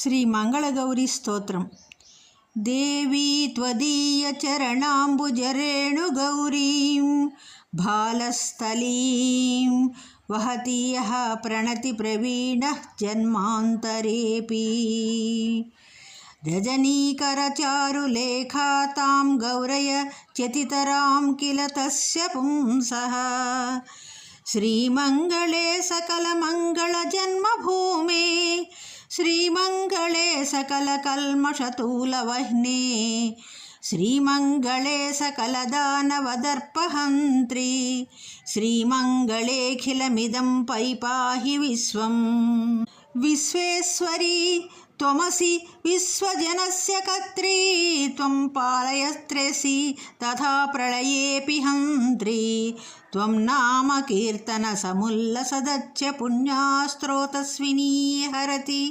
श्रीमङ्गलगौरीस्तोत्रं देवी त्वदीयचरणाम्बुजरेणुगौरीं भालस्थलीं वहति यः प्रणतिप्रवीणः जन्मान्तरेऽपि रजनीकरचारुलेखा तां गौरय चतितरां किल तस्य पुंसः श्रीमङ्गले सकलमङ्गलजन्मभूमे श्रीमङ्गले सकलकल्मषतूलवह्ने श्रीमङ्गले सकलदानवदर्पहन्त्री श्रीमङ्गलेऽखिलमिदं पैपाहि विश्वम् विश्वेश्वरी त्वमसि विश्वजनस्य कत्री त्वं पालयस्त्र्यसि तथा प्रलयेऽपि हन्त्री त्वं नाम कीर्तनसमुल्लसदच्च पुण्यास्त्रोतस्विनी हरति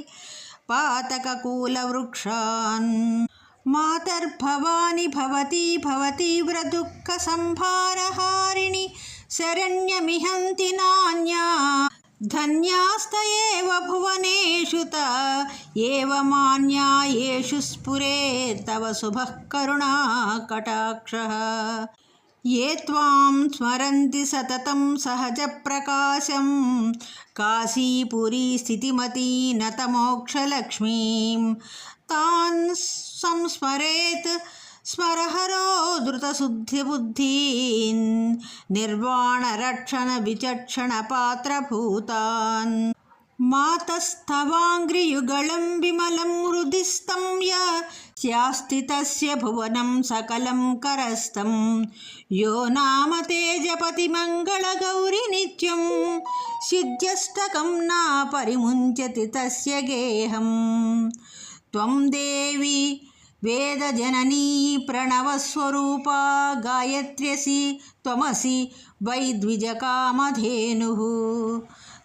पातककूलवृक्षान् मातर्भवानि भवती भवतीव्रदुःखसंहारहारिणि शरण्यमिहन्ति नान्या ధన్యాస్త భువనేషుత ఏవమాన్యాయేషు స్ఫురే తవ శుభకరుణా కటాక్ష. ఏ త్వాం స్మరంతి సతతం సహజ ప్రకాశం కాశీపురీ స్థితిమతీ నతమోక్షలక్ష్మీం తాన్ సంస్మరేత్ संस्मरेत् स्मरहरो धृतशुद्धिबुद्धीन् निर्वाणरक्षणविचक्षणपात्रभूतान् मातस्तवाङ्घ्रियुगलं विमलं हृदिस्थं य स्यास्ति तस्य भुवनं सकलं करस्थं यो नाम ते जपति मङ्गलगौरि नित्यं सिद्ध्यष्टकं न परिमुञ्चति तस्य गेहं त्वं देवी वेदजननी प्रणवस्वरूपा गायत्र्यसि त्वमसि वै द्विजकामधेनुः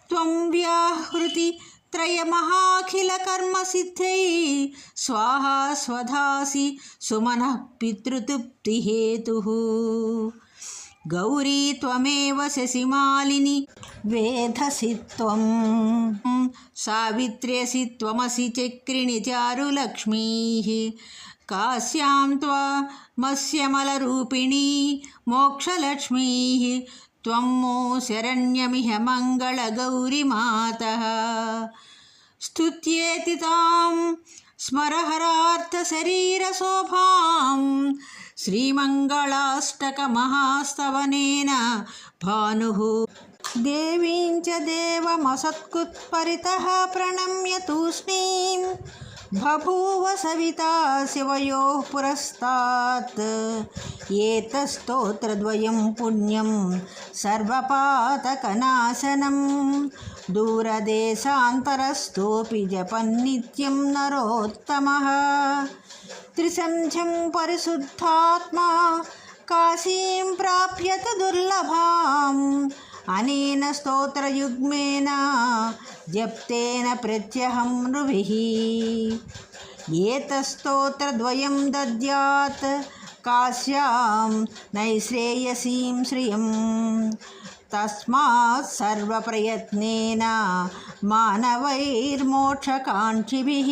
त्वं व्याहृति त्रयमहाखिलकर्मसिद्धै स्वाहा स्वधासि सुमनः पितृतृप्तिहेतुः గౌరీ త్వమేవ శశిమాలిని వేధసి త్వం. సావిత్ర్యసి త్వమసి చక్రిణి చారులక్ష్మీ కాశ్యాం త్వమస్యమలరూపిణీ మోక్షలక్ష్మీ. త్వం మో శరణ్యమిహ మంగళగౌరిమాత స్తుత్యేతి తాం స్మరహరార్థశరీరశోభాం श्रीमङ्गलाष्टकमहास्तवनेन भानुः देवीं च देवमसत्कुत्परितः प्रणम्य तूष्णीं बभूव सविता शिवयोः पुरस्तात् एतस्तोत्रद्वयं पुण्यं सर्वपातकनाशनं दूरदेशान्तरस्थोऽपि जपन्नित्यं नरोत्तमः। त्रिसन्ध्यं परिशुद्धात्मा, काशीं प्राप्यत दुर्लभाम्। अनेन स्तोत्रयुग्मेन, जप्तेन प्रत्यहं नृभिः एतस्तोत्रद्वयं दद्यात्, काश्यां नैश्रेयसीं श्रियं తస్మాత్ సర్వప్రయత్నేన మానవైర్మోక్షకాంక్షిభిः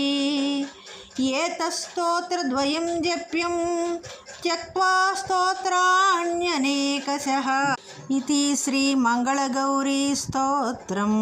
ఏతస్తోత్రద్వయం జప్యం త్యక్వా స్తోత్రాణ్యనేకశ ఇది శ్రీమంగళగౌరీ స్తోత్రం